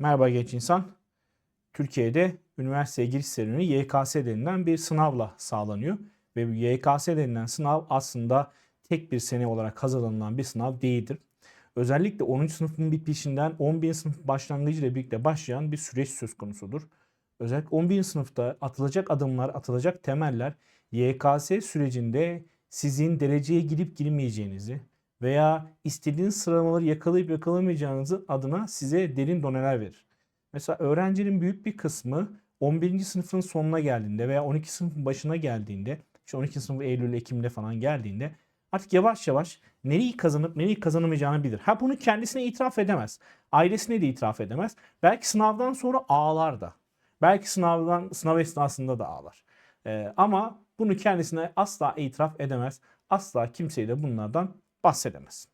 Merhaba genç insan. Türkiye'de üniversiteye giriş serüveni YKS denilen bir sınavla sağlanıyor. Ve bu YKS denilen sınav aslında tek bir sene olarak hazırlanılan bir sınav değildir. Özellikle 10. sınıfın bitişinden 11. sınıf başlangıcı ile birlikte başlayan bir süreç söz konusudur. Özellikle 11. sınıfta atılacak adımlar, atılacak temeller YKS sürecinde sizin dereceye girip girmeyeceğinizi veya istediğiniz sıralamaları yakalayıp yakalamayacağınızı adına size derin doneler verir. Mesela öğrencinin büyük bir kısmı 11. sınıfın sonuna geldiğinde veya 12 sınıfın başına geldiğinde, işte 12 sınıf Eylül, Ekim'de falan geldiğinde artık yavaş yavaş nereyi kazanıp nereyi kazanamayacağını bilir. Ha bunu kendisine itiraf edemez. Ailesine de itiraf edemez. Belki sınavdan sonra ağlar da. Belki sınavdan sınav esnasında da ağlar. Ee, ama bunu kendisine asla itiraf edemez. Asla kimseye de bunlardan bahsedemez.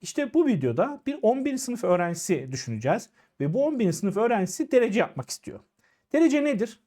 İşte bu videoda bir 11. sınıf öğrencisi düşüneceğiz ve bu 11. sınıf öğrencisi derece yapmak istiyor. Derece nedir?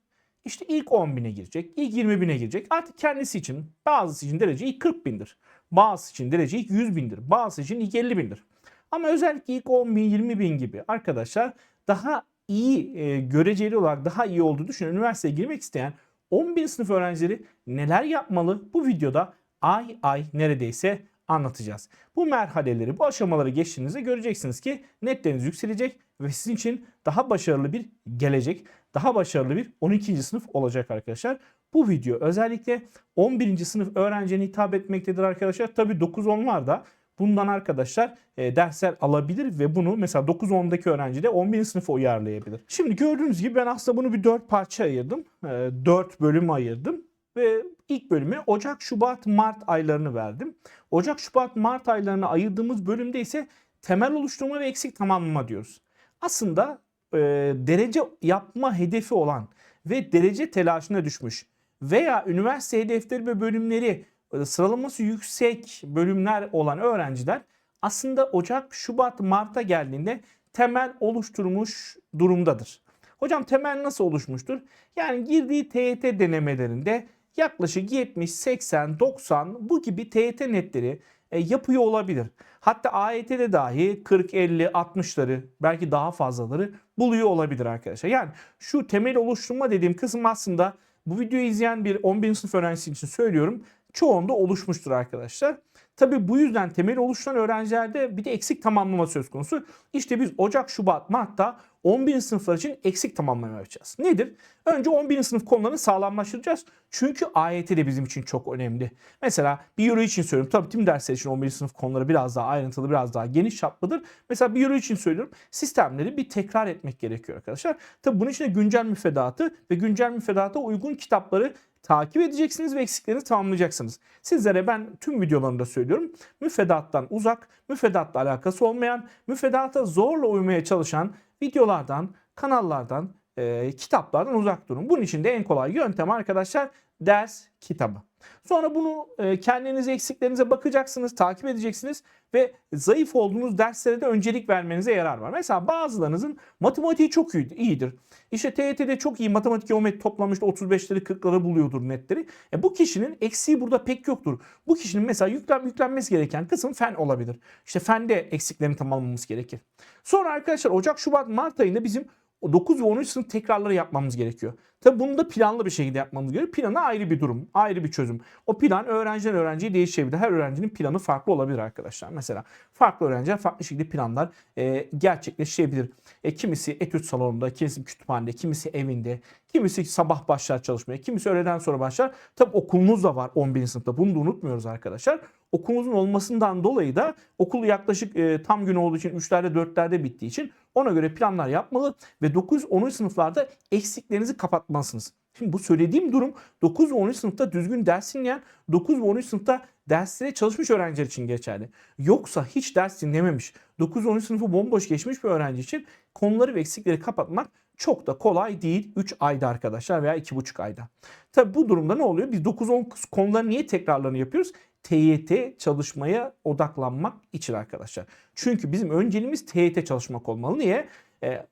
İşte ilk 10 bine girecek, ilk 20 bine girecek. Artık kendisi için, bazısı için derece ilk 40 bindir. Bazısı için derece ilk 100 bindir. Bazısı için ilk 50 bindir. Ama özellikle ilk 10 bin, 20 bin gibi arkadaşlar daha iyi, e, göreceli olarak daha iyi olduğu düşünen üniversiteye girmek isteyen 11 sınıf öğrencileri neler yapmalı bu videoda ay ay neredeyse anlatacağız. Bu merhaleleri, bu aşamaları geçtiğinizde göreceksiniz ki netleriniz yükselecek ve sizin için daha başarılı bir gelecek, daha başarılı bir 12. sınıf olacak arkadaşlar. Bu video özellikle 11. sınıf öğrencine hitap etmektedir arkadaşlar. Tabii 9-10'lar da bundan arkadaşlar e, dersler alabilir ve bunu mesela 9-10'daki öğrenci de 11. sınıfa uyarlayabilir. Şimdi gördüğünüz gibi ben aslında bunu bir 4 parça ayırdım. E, 4 bölüm ayırdım ve ilk bölümü Ocak, Şubat, Mart aylarını verdim. Ocak, Şubat, Mart aylarını ayırdığımız bölümde ise temel oluşturma ve eksik tamamlama diyoruz. Aslında e, derece yapma hedefi olan ve derece telaşına düşmüş veya üniversite hedefleri ve bölümleri e, sıralaması yüksek bölümler olan öğrenciler aslında Ocak, Şubat, Mart'a geldiğinde temel oluşturmuş durumdadır. Hocam temel nasıl oluşmuştur? Yani girdiği TYT denemelerinde yaklaşık 70, 80, 90 bu gibi TYT netleri e, yapıyor olabilir. Hatta AYT'de dahi 40, 50, 60'ları belki daha fazlaları buluyor olabilir arkadaşlar. Yani şu temel oluşturma dediğim kısım aslında bu videoyu izleyen bir 11. sınıf öğrencisi için söylüyorum. Çoğunda oluşmuştur arkadaşlar. Tabi bu yüzden temel oluşturan öğrencilerde bir de eksik tamamlama söz konusu. İşte biz Ocak, Şubat, Mart'ta 11. sınıflar için eksik tamamlama yapacağız. Nedir? Önce 11. sınıf konularını sağlamlaştıracağız. Çünkü AYT de bizim için çok önemli. Mesela bir euro için söylüyorum. Tabii tüm dersler için 11. sınıf konuları biraz daha ayrıntılı, biraz daha geniş çaplıdır. Mesela bir euro için söylüyorum. Sistemleri bir tekrar etmek gerekiyor arkadaşlar. Tabii bunun için de güncel müfredatı ve güncel müfredata uygun kitapları takip edeceksiniz ve eksiklerinizi tamamlayacaksınız. Sizlere ben tüm videolarımda söylüyorum. Müfredattan uzak, müfredatla alakası olmayan, müfredata zorla uymaya çalışan videolardan, kanallardan, e, kitaplardan uzak durun. Bunun için de en kolay yöntem arkadaşlar ders kitabı. Sonra bunu e, kendinize eksiklerinize bakacaksınız, takip edeceksiniz ve zayıf olduğunuz derslere de öncelik vermenize yarar var. Mesela bazılarınızın matematiği çok iyi, iyidir. İşte TYT'de çok iyi matematik geometri toplamış 35'leri 40'ları buluyordur netleri. E bu kişinin eksiği burada pek yoktur. Bu kişinin mesela yüklen, yüklenmesi gereken kısım fen olabilir. İşte fende eksiklerini tamamlamamız gerekir. Sonra arkadaşlar Ocak, Şubat, Mart ayında bizim 9 ve 13 sınıf tekrarları yapmamız gerekiyor. Tabi bunu da planlı bir şekilde yapmamız gerekiyor. Planı ayrı bir durum, ayrı bir çözüm. O plan öğrenciden öğrenciye değişebilir. Her öğrencinin planı farklı olabilir arkadaşlar. Mesela farklı öğrenciler farklı şekilde planlar e, gerçekleşebilir. E, kimisi etüt salonunda, kimisi kütüphanede, kimisi evinde, kimisi sabah başlar çalışmaya, kimisi öğleden sonra başlar. Tabi okulumuz da var 11. sınıfta. Bunu da unutmuyoruz arkadaşlar. Okulumuzun olmasından dolayı da okul yaklaşık e, tam gün olduğu için 3'lerde 4'lerde bittiği için ona göre planlar yapmalı ve 9-10. sınıflarda eksiklerinizi kapatmalısınız. Şimdi bu söylediğim durum 9 ve 10. sınıfta düzgün ders dinleyen, 9 ve 10. sınıfta derslere çalışmış öğrenciler için geçerli. Yoksa hiç ders dinlememiş, 9 ve 10. sınıfı bomboş geçmiş bir öğrenci için konuları ve eksikleri kapatmak çok da kolay değil 3 ayda arkadaşlar veya 2,5 ayda. Tabi bu durumda ne oluyor? Biz 9-10 konuları niye tekrarlarını yapıyoruz? TYT çalışmaya odaklanmak için arkadaşlar. Çünkü bizim önceliğimiz TYT çalışmak olmalı. Niye? Ee,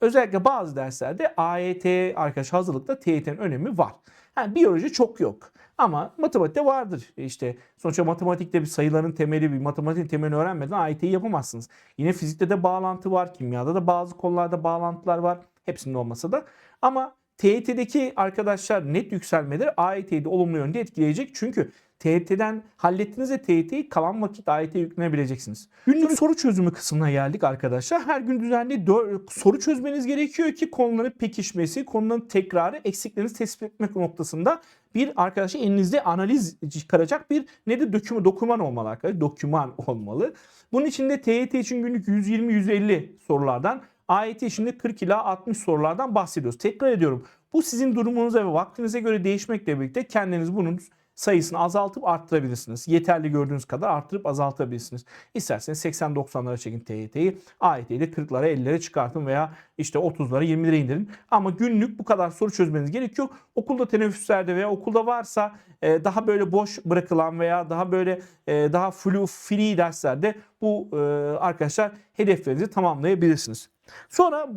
özellikle bazı derslerde AYT arkadaş hazırlıkta TYT'nin önemi var. Ha, biyoloji çok yok. Ama matematikte vardır. İşte sonuçta matematikte bir sayıların temeli, bir matematiğin temelini öğrenmeden AYT'yi yapamazsınız. Yine fizikte de bağlantı var, kimyada da bazı konularda bağlantılar var. Hepsinin olmasa da. Ama TYT'deki arkadaşlar net yükselmeleri AYT'yi de olumlu yönde etkileyecek. Çünkü TYT'den hallettiğinizde TYT'yi kalan vakit AYT'ye yüklenebileceksiniz. Günlük soru çözümü kısmına geldik arkadaşlar. Her gün düzenli soru çözmeniz gerekiyor ki konuların pekişmesi, konunun tekrarı, eksiklerinizi tespit etmek noktasında bir arkadaşlar elinizde analiz çıkaracak bir ne de doküman, doküman olmalı arkadaşlar. Doküman olmalı. Bunun için de TYT için günlük 120-150 sorulardan AYT de 40 ila 60 sorulardan bahsediyoruz. Tekrar ediyorum. Bu sizin durumunuza ve vaktinize göre değişmekle birlikte kendiniz bunun sayısını azaltıp arttırabilirsiniz. Yeterli gördüğünüz kadar arttırıp azaltabilirsiniz. İsterseniz 80-90'lara çekin TYT'yi. AYT'yi de 40'lara 50'lere çıkartın veya işte 30'lara 20'lere indirin. Ama günlük bu kadar soru çözmeniz gerekiyor. Okulda teneffüslerde veya okulda varsa e, daha böyle boş bırakılan veya daha böyle e, daha flu free derslerde bu e, arkadaşlar hedeflerinizi tamamlayabilirsiniz. Sonra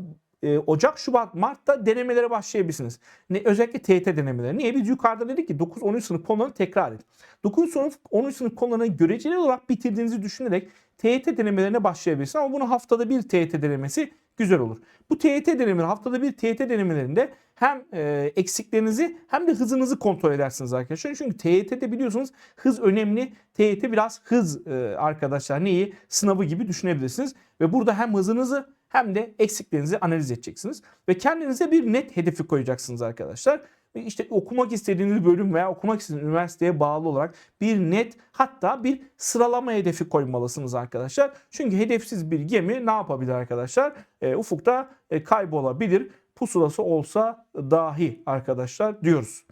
e, Ocak, Şubat, Mart'ta denemelere başlayabilirsiniz. Ne, özellikle TYT denemeleri. Niye? Biz yukarıda dedik ki 9-13 sınıf konularını tekrar edin. 9 sınıf 13 sınıf konularını göreceli olarak bitirdiğinizi düşünerek TYT denemelerine başlayabilirsiniz. Ama bunu haftada bir TYT denemesi güzel olur. Bu TYT denemeleri haftada bir TYT denemelerinde hem e, eksiklerinizi hem de hızınızı kontrol edersiniz arkadaşlar. Çünkü TYT'de biliyorsunuz hız önemli. TYT biraz hız e, arkadaşlar neyi sınavı gibi düşünebilirsiniz. Ve burada hem hızınızı hem de eksiklerinizi analiz edeceksiniz. Ve kendinize bir net hedefi koyacaksınız arkadaşlar. İşte okumak istediğiniz bölüm veya okumak istediğiniz üniversiteye bağlı olarak bir net hatta bir sıralama hedefi koymalısınız arkadaşlar. Çünkü hedefsiz bir gemi ne yapabilir arkadaşlar? E, ufukta e, kaybolabilir. Pusulası olsa dahi arkadaşlar diyoruz.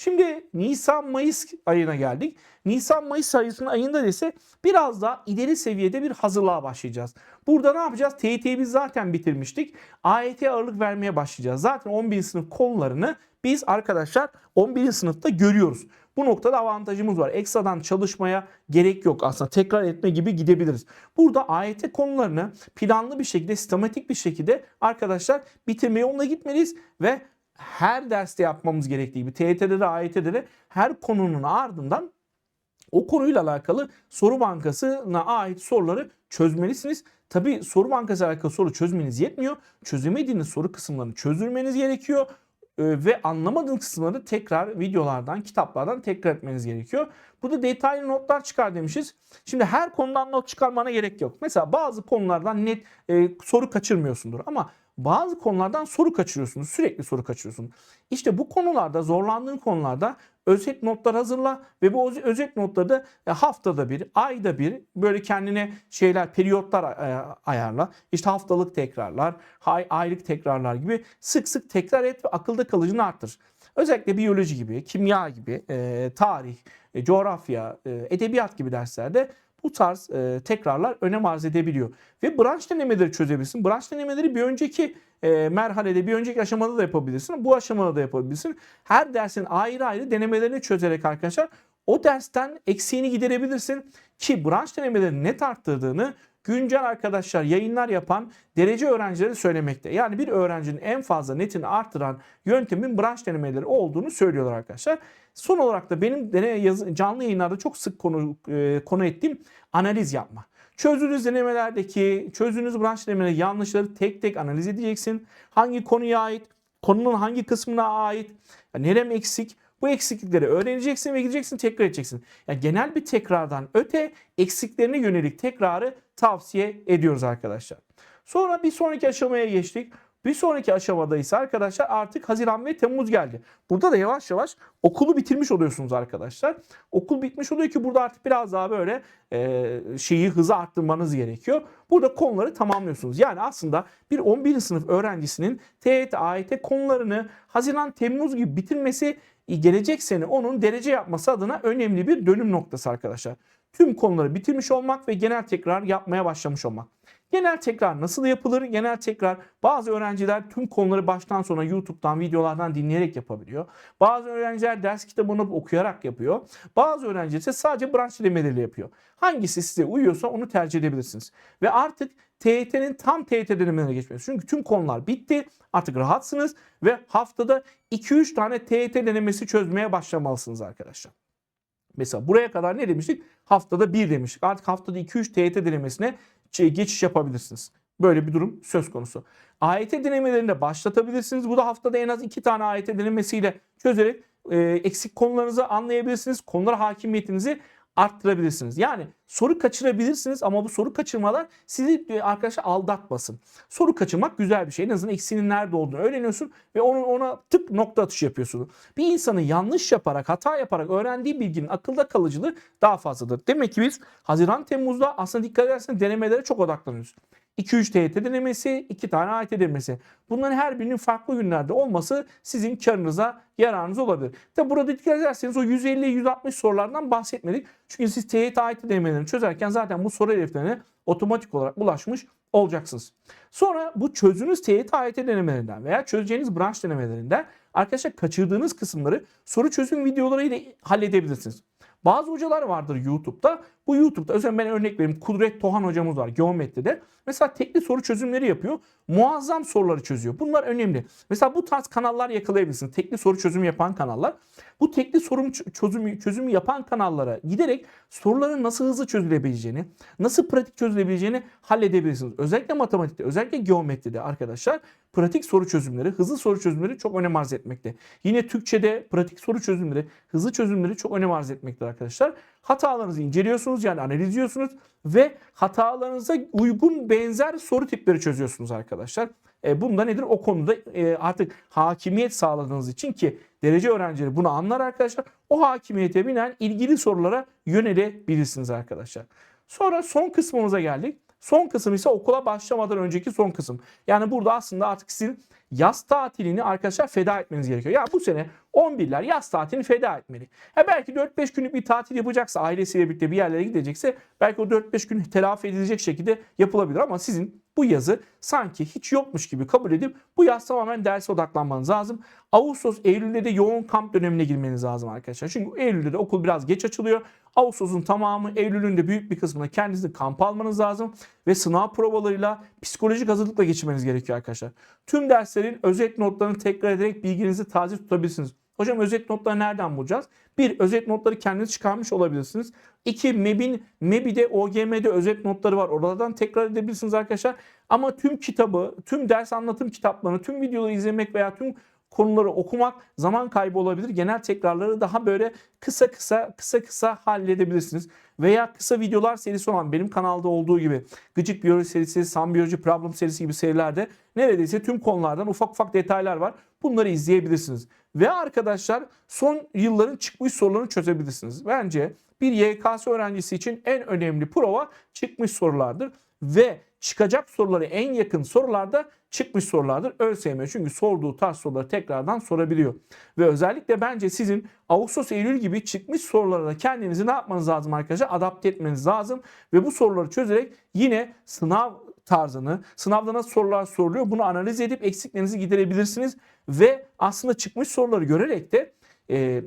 Şimdi Nisan-Mayıs ayına geldik. Nisan-Mayıs ayısının ayında ise biraz daha ileri seviyede bir hazırlığa başlayacağız. Burada ne yapacağız? TYT'yi biz zaten bitirmiştik. AYT ağırlık vermeye başlayacağız. Zaten 11. sınıf konularını biz arkadaşlar 11. sınıfta görüyoruz. Bu noktada avantajımız var. Ekstradan çalışmaya gerek yok aslında. Tekrar etme gibi gidebiliriz. Burada AYT konularını planlı bir şekilde, sistematik bir şekilde arkadaşlar bitirmeye yoluna gitmeliyiz ve her derste yapmamız gerektiği gibi TYT'de de AYT'de de her konunun ardından o konuyla alakalı soru bankasına ait soruları çözmelisiniz. Tabi soru bankası alakalı soru çözmeniz yetmiyor. Çözemediğiniz soru kısımlarını çözdürmeniz gerekiyor. Ee, ve anlamadığınız kısımları tekrar videolardan, kitaplardan tekrar etmeniz gerekiyor. Burada detaylı notlar çıkar demişiz. Şimdi her konudan not çıkarmana gerek yok. Mesela bazı konulardan net e, soru kaçırmıyorsundur ama bazı konulardan soru kaçırıyorsunuz. Sürekli soru kaçırıyorsunuz. İşte bu konularda zorlandığın konularda özet notlar hazırla ve bu özet notları da e, haftada bir, ayda bir böyle kendine şeyler, periyotlar e, ayarla. İşte haftalık tekrarlar, aylık tekrarlar gibi sık sık tekrar et ve akılda kalıcını arttır. Özellikle biyoloji gibi, kimya gibi, e, tarih, coğrafya, edebiyat gibi derslerde bu tarz e, tekrarlar önem arz edebiliyor. Ve branş denemeleri çözebilirsin. Branş denemeleri bir önceki e, merhalede, bir önceki aşamada da yapabilirsin. Bu aşamada da yapabilirsin. Her dersin ayrı ayrı denemelerini çözerek arkadaşlar o dersten eksiğini giderebilirsin. Ki branş denemeleri net arttırdığını güncel arkadaşlar yayınlar yapan derece öğrencileri söylemekte. Yani bir öğrencinin en fazla netini arttıran yöntemin branş denemeleri olduğunu söylüyorlar arkadaşlar. Son olarak da benim deney canlı yayınlarda çok sık konu e, konu ettiğim analiz yapma. Çözdüğünüz denemelerdeki çözdüğünüz branş denemeleri yanlışları tek tek analiz edeceksin. Hangi konuya ait, konunun hangi kısmına ait, nerem eksik, bu eksiklikleri öğreneceksin ve gideceksin tekrar edeceksin. Yani genel bir tekrardan öte eksiklerine yönelik tekrarı tavsiye ediyoruz arkadaşlar. Sonra bir sonraki aşamaya geçtik. Bir sonraki aşamada ise arkadaşlar artık Haziran ve Temmuz geldi. Burada da yavaş yavaş okulu bitirmiş oluyorsunuz arkadaşlar. Okul bitmiş oluyor ki burada artık biraz daha böyle e, şeyi hızı arttırmanız gerekiyor. Burada konuları tamamlıyorsunuz. Yani aslında bir 11. sınıf öğrencisinin TET, AYT konularını Haziran, Temmuz gibi bitirmesi gelecek sene onun derece yapması adına önemli bir dönüm noktası arkadaşlar. Tüm konuları bitirmiş olmak ve genel tekrar yapmaya başlamış olmak. Genel tekrar nasıl yapılır? Genel tekrar bazı öğrenciler tüm konuları baştan sona YouTube'dan, videolardan dinleyerek yapabiliyor. Bazı öğrenciler ders kitabını okuyarak yapıyor. Bazı öğrenciler ise sadece branş denemeleriyle yapıyor. Hangisi size uyuyorsa onu tercih edebilirsiniz. Ve artık TYT'nin tam TYT denemelerine geçmeniz. Çünkü tüm konular bitti. Artık rahatsınız ve haftada 2-3 tane TYT denemesi çözmeye başlamalısınız arkadaşlar. Mesela buraya kadar ne demiştik? Haftada 1 demiştik. Artık haftada 2-3 TYT denemesine geçiş yapabilirsiniz. Böyle bir durum söz konusu. AYT denemelerini de başlatabilirsiniz. Bu da haftada en az 2 tane AYT denemesiyle çözerek e, eksik konularınızı anlayabilirsiniz. Konulara hakimiyetinizi arttırabilirsiniz. Yani soru kaçırabilirsiniz ama bu soru kaçırmalar sizi e, arkadaşlar aldatmasın. Soru kaçırmak güzel bir şey. En azından eksiğinin nerede olduğunu öğreniyorsun ve onun ona tık nokta atışı yapıyorsun. Bir insanın yanlış yaparak, hata yaparak öğrendiği bilginin akılda kalıcılığı daha fazladır. Demek ki biz Haziran Temmuz'da aslında dikkat ederseniz denemelere çok odaklanıyoruz. 2-3 TYT denemesi, 2 tane AYT denemesi. Bunların her birinin farklı günlerde olması sizin karınıza, yararınız olabilir. Tabi burada dikkat ederseniz o 150-160 sorulardan bahsetmedik. Çünkü siz TYT AYT denemelerini çözerken zaten bu soru hedeflerine otomatik olarak ulaşmış olacaksınız. Sonra bu çözdüğünüz TYT AYT denemelerinden veya çözeceğiniz branş denemelerinden arkadaşlar kaçırdığınız kısımları soru çözüm videolarıyla halledebilirsiniz. Bazı hocalar vardır YouTube'da. Bu YouTube'da özellikle ben örnek vereyim. Kudret Tohan hocamız var geometride. Mesela tekli soru çözümleri yapıyor. Muazzam soruları çözüyor. Bunlar önemli. Mesela bu tarz kanallar yakalayabilirsiniz. Tekli soru çözümü yapan kanallar. Bu tekli soru çözümü, çözümü yapan kanallara giderek soruların nasıl hızlı çözülebileceğini, nasıl pratik çözülebileceğini halledebilirsiniz. Özellikle matematikte, özellikle geometride arkadaşlar pratik soru çözümleri, hızlı soru çözümleri çok önem arz etmekte. Yine Türkçe'de pratik soru çözümleri, hızlı çözümleri çok önem arz etmekte arkadaşlar. Hatalarınızı inceliyorsunuz yani analizliyorsunuz ve hatalarınıza uygun benzer soru tipleri çözüyorsunuz arkadaşlar. E, bunda nedir? O konuda e, artık hakimiyet sağladığınız için ki derece öğrencileri bunu anlar arkadaşlar. O hakimiyete binen ilgili sorulara yönelebilirsiniz arkadaşlar. Sonra son kısmımıza geldik. Son kısım ise okula başlamadan önceki son kısım. Yani burada aslında artık sizin yaz tatilini arkadaşlar feda etmeniz gerekiyor. Ya bu sene 11'ler yaz tatilini feda etmeli. Ha belki 4-5 günlük bir tatil yapacaksa ailesiyle birlikte bir yerlere gidecekse belki o 4-5 gün telafi edilecek şekilde yapılabilir ama sizin bu yazı sanki hiç yokmuş gibi kabul edip bu yaz tamamen derse odaklanmanız lazım. Ağustos, Eylül'de de yoğun kamp dönemine girmeniz lazım arkadaşlar. Çünkü Eylül'de de okul biraz geç açılıyor. Ağustos'un tamamı, Eylül'ün de büyük bir kısmına kendinizi kamp almanız lazım. Ve sınav provalarıyla psikolojik hazırlıkla geçirmeniz gerekiyor arkadaşlar. Tüm derslerin özet notlarını tekrar ederek bilginizi taze tutabilirsiniz. Hocam özet notları nereden bulacağız? Bir, özet notları kendiniz çıkarmış olabilirsiniz. İki, MEB'in, MEB'de, OGM'de özet notları var. Oralardan tekrar edebilirsiniz arkadaşlar. Ama tüm kitabı, tüm ders anlatım kitaplarını, tüm videoları izlemek veya tüm konuları okumak zaman kaybı olabilir. Genel tekrarları daha böyle kısa kısa kısa kısa halledebilirsiniz. Veya kısa videolar serisi olan benim kanalda olduğu gibi Gıcık Biyoloji serisi, Sam Biyoloji Problem serisi gibi serilerde neredeyse tüm konulardan ufak ufak detaylar var. Bunları izleyebilirsiniz. Ve arkadaşlar son yılların çıkmış sorularını çözebilirsiniz. Bence bir YKS öğrencisi için en önemli prova çıkmış sorulardır. Ve çıkacak soruları en yakın sorularda çıkmış sorulardır. ÖSYM çünkü sorduğu tarz soruları tekrardan sorabiliyor. Ve özellikle bence sizin Ağustos, Eylül gibi çıkmış sorulara da kendinizi ne yapmanız lazım arkadaşlar? Adapte etmeniz lazım. Ve bu soruları çözerek yine sınav tarzını, sınavda nasıl sorular soruluyor bunu analiz edip eksiklerinizi giderebilirsiniz. Ve aslında çıkmış soruları görerek de e,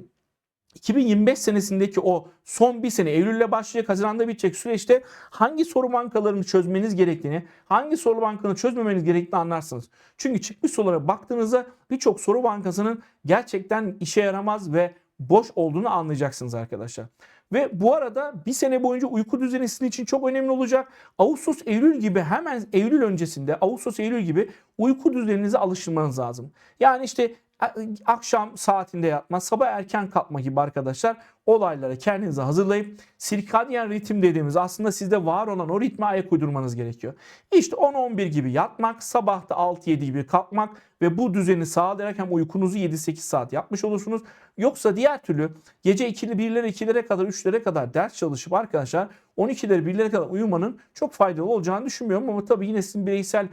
2025 senesindeki o son bir sene Eylül'le başlayacak Haziran'da bitecek süreçte hangi soru bankalarını çözmeniz gerektiğini, hangi soru bankalarını çözmemeniz gerektiğini anlarsınız. Çünkü çıkmış sorulara baktığınızda birçok soru bankasının gerçekten işe yaramaz ve boş olduğunu anlayacaksınız arkadaşlar. Ve bu arada bir sene boyunca uyku düzeni sizin için çok önemli olacak. Ağustos, Eylül gibi hemen Eylül öncesinde Ağustos, Eylül gibi uyku düzeninize alıştırmanız lazım. Yani işte akşam saatinde yatma, sabah erken kalkma gibi arkadaşlar olaylara kendinizi hazırlayıp sirkadyen ritim dediğimiz aslında sizde var olan o ritme ayak uydurmanız gerekiyor. İşte 10-11 gibi yatmak, sabahta 6-7 gibi kalkmak ve bu düzeni sağlayarak hem uykunuzu 7-8 saat yapmış olursunuz. Yoksa diğer türlü gece 2'li 1'lere 2'lere kadar 3'lere kadar ders çalışıp arkadaşlar 12'lere 1'lere kadar uyumanın çok faydalı olacağını düşünmüyorum ama tabii yine sizin bireysel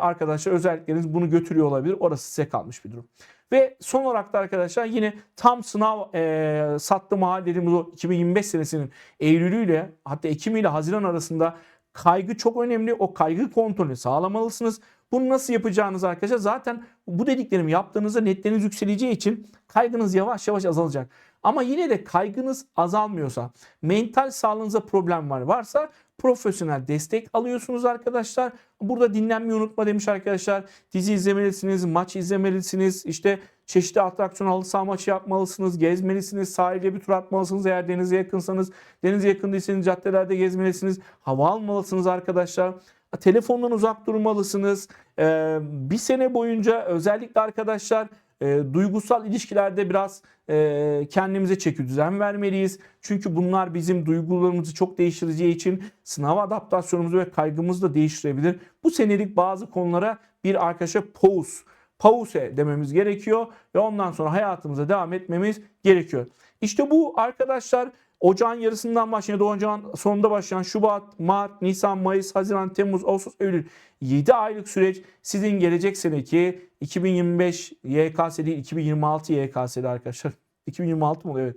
arkadaşlar özellikleriniz bunu götürüyor olabilir. Orası size kalmış bir durum. Ve son olarak da arkadaşlar yine tam sınav e, sattı mahal dediğimiz o 2025 senesinin Eylül'ü ile hatta Ekim ile Haziran arasında kaygı çok önemli. O kaygı kontrolünü sağlamalısınız. Bunu nasıl yapacağınız arkadaşlar zaten bu dediklerimi yaptığınızda netleriniz yükseleceği için kaygınız yavaş yavaş azalacak. Ama yine de kaygınız azalmıyorsa, mental sağlığınıza problem var varsa profesyonel destek alıyorsunuz arkadaşlar. Burada dinlenmeyi unutma demiş arkadaşlar. Dizi izlemelisiniz, maç izlemelisiniz. İşte çeşitli atraksiyon halı saha maçı yapmalısınız, gezmelisiniz, sahilde bir tur atmalısınız eğer denize yakınsanız. Denize yakın değilseniz caddelerde gezmelisiniz, hava almalısınız arkadaşlar. Telefondan uzak durmalısınız. Ee, bir sene boyunca özellikle arkadaşlar e, duygusal ilişkilerde biraz e, kendimize çeki düzen vermeliyiz. Çünkü bunlar bizim duygularımızı çok değiştireceği için sınav adaptasyonumuzu ve kaygımızı da değiştirebilir. Bu senelik bazı konulara bir arkadaşa pause, pause dememiz gerekiyor ve ondan sonra hayatımıza devam etmemiz gerekiyor. İşte bu arkadaşlar Ocağın yarısından başlayan, ya da ocağın sonunda başlayan Şubat, Mart, Nisan, Mayıs, Haziran, Temmuz, Ağustos, Eylül 7 aylık süreç sizin gelecek seneki 2025 YKS değil 2026 YKS'de arkadaşlar. 2026 mı? Evet.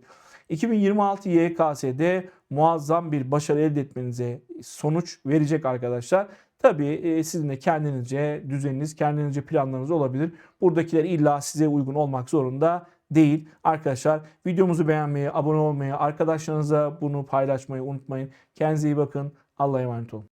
2026 YKS'de muazzam bir başarı elde etmenize sonuç verecek arkadaşlar. Tabii e, sizin de kendinizce düzeniniz, kendinizce planlarınız olabilir. Buradakiler illa size uygun olmak zorunda değil. Arkadaşlar videomuzu beğenmeyi, abone olmayı, arkadaşlarınıza bunu paylaşmayı unutmayın. Kendinize iyi bakın. Allah'a emanet olun.